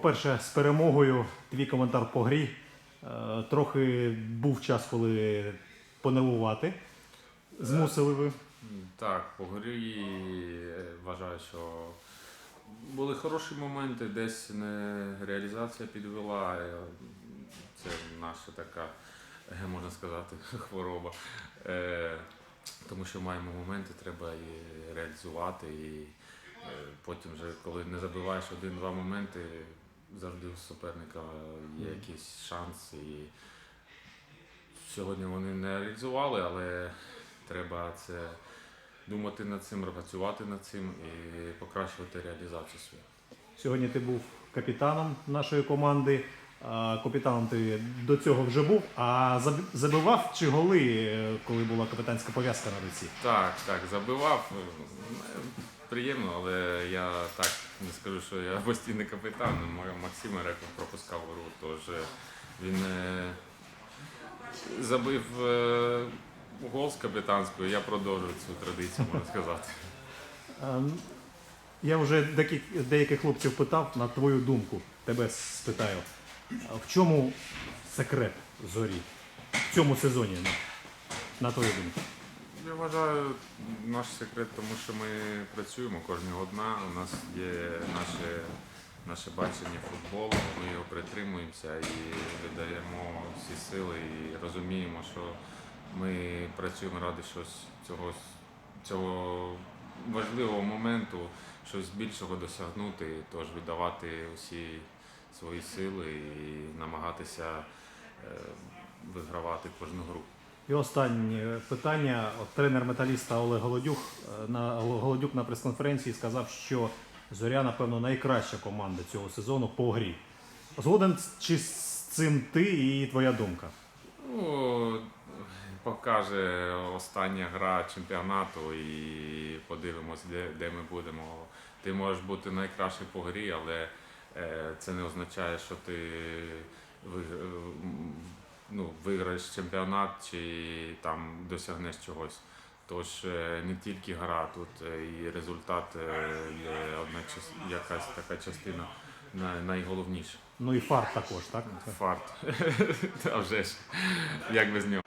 по-перше, з перемогою твій коментар по грі. Е, Трохи був час, коли понервувати. Змусили ви. Так, по грі е, вважаю, що були хороші моменти, десь не реалізація підвела. е, Це наша така, можна сказати, хвороба. Тому що маємо моменти, треба і реалізувати. І потім, вже, коли не забиваєш один-два моменти, завжди у суперника є якийсь шанс. І сьогодні вони не реалізували, але треба це думати над цим, працювати над цим і покращувати реалізацію свою. Сьогодні ти був капітаном нашої команди. Капітаном ти до цього вже був. А забивав чи голи, е, коли була капітанська пов'язка на руці? Так, так, забивав. Е, Приємно, але я так не скажу, що я постійний капітан. М- Максим Реков пропускав гру, тож він е, забив е, гол з капітанською, я продовжую цю традицію, можна сказати. Ем, Я вже деяких, хлопців питав на твою думку. Тебе спитаю. В чому секрет зорі в цьому сезоні? На твою думку? Я вважаю наш секрет, тому що ми працюємо кожного дня. У нас є наше, наше бачення футболу, ми його притримуємося і видаємо всі сили і розуміємо, що ми працюємо ради щось цього, цього важливого моменту, щось більшого досягнути, тож віддавати усі свої сили і намагатися е, вигравати кожну гру. І останнє питання. От тренер металіста Олег Голодюк е, на Голодюк на прес-конференції сказав, що зоря, напевно, найкраща команда цього сезону по грі. Згоден чи з цим ти і твоя думка? Ну, покаже остання гра чемпіонату і подивимось, де, де ми будемо. Ти можеш бути найкращий по грі, але е, це не означає, що ти ну, виграєш чемпіонат чи там досягнеш чогось. Тож е, не тільки гра, тут е, і результат е, є одна якась така частина най- найголовніша. Ну і фарт також, так? Фарт. А вже ж. Як без нього.